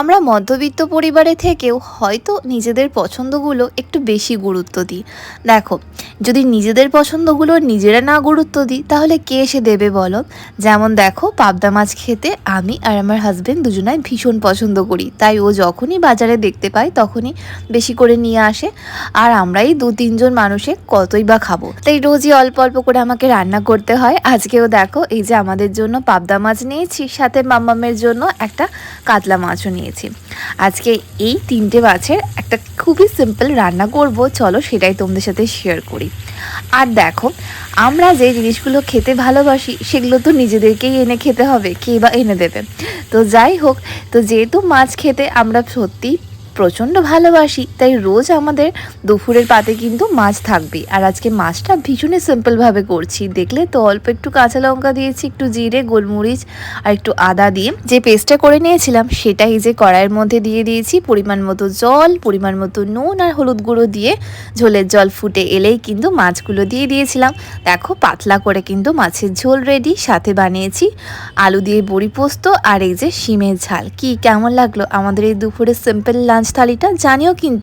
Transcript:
আমরা মধ্যবিত্ত পরিবারে থেকেও হয়তো নিজেদের পছন্দগুলো একটু বেশি গুরুত্ব দিই। দেখো, যদি নিজেদের পছন্দগুলো নিজেরা না গুরুত্ব দিই, তাহলে কে এসে দেবে বলো? যেমন দেখো, পাবদা মাছ খেতে আমি আর আমার হাজব্যান্ড দুজনাই ভীষণ পছন্দ করি। তাই ও যখনই বাজারে দেখতে পায়, তখনই বেশি করে নিয়ে আসে। আর আমরাই দু তিনজন মানুষে কতই বা খাব। তাই রোজই অল্প অল্প করে আমাকে রান্না করতে হয়। আজকেও দেখো, এই যে আমাদের জন্য পাবদা মাছ নিয়েছি, সাথে মাম্মামের জন্য একটা কাতলা মাছও নিয়েছি আজকে এই তিনটে মাছের একটা খুবই সিম্পল রান্না করব। চলো সেটাই তোমাদের সাথে শেয়ার করি। আর দেখো, আমরা যে জিনিসগুলো খেতে ভালোবাসি, সেগুলো তো নিজেদেরকেই এনে খেতে হবে। কে বা এনে দেবে? তো যাই হোক, তো যেহেতু মাছ খেতে আমরা সত্যিই প্রচণ্ড ভালোবাসি, তাই রোজ আমাদের দুপুরের পাতে কিন্তু মাছ থাকবেই। আর আজকে মাছটা ভীষণই সিম্পলভাবে করছি। দেখলে তো অল্প একটু কাঁচা লঙ্কা দিয়েছি, একটু জিরে, গোলমরিচ আর একটু আদা দিয়ে। যে পেস্টটা করে নিয়েছিলাম, সেটাই যে কড়াইয়ের মধ্যে দিয়ে দিয়েছি। পরিমাণ মতো জল, পরিমাণ মতো নুন আর হলুদ গুঁড়ো দিয়ে ঝোলের জল ফুটে এলেই কিন্তু মাছগুলো দিয়ে দিয়েছিলাম। দেখো পাতলা করে কিন্তু মাছের ঝোল রেডি সাথে বানিয়েছি আলু দিয়ে বড়ি পোস্ত আর এই যে শিমের ঝাল। কি কেমন লাগল আমাদের এই দুপুরে সিম্পল লাঞ্চ থালিটা জানিও কিন্তু।